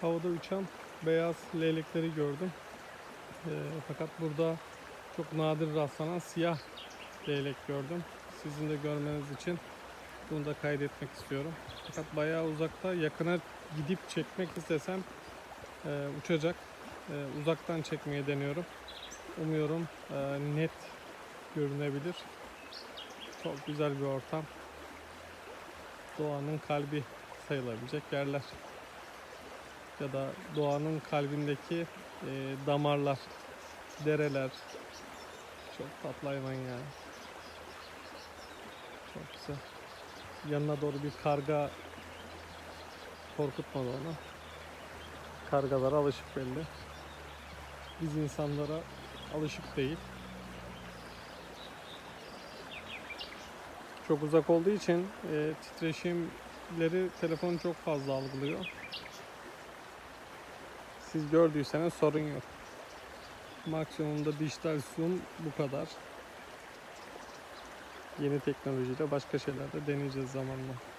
havada uçan beyaz leylekleri gördüm. Ee, fakat burada çok nadir rastlanan siyah leylek gördüm. Sizin de görmeniz için bunu da kaydetmek istiyorum. Fakat bayağı uzakta yakına gidip çekmek istesem e, uçacak. E, uzaktan çekmeye deniyorum. Umuyorum e, net görünebilir. Çok güzel bir ortam. Doğanın kalbi sayılabilecek yerler. Ya da doğanın kalbindeki e, damarlar, dereler. Çok tatlı hayvan yani. Çok güzel. Yanına doğru bir karga korkutmadı onu. Kargalara alışık belli. Biz insanlara alışık değil. Çok uzak olduğu için e, titreşimleri telefon çok fazla algılıyor. Siz gördüyseniz sorun yok. Maksimumda dijital zoom bu kadar. Yeni teknolojiyle başka şeyler de deneyeceğiz zamanla.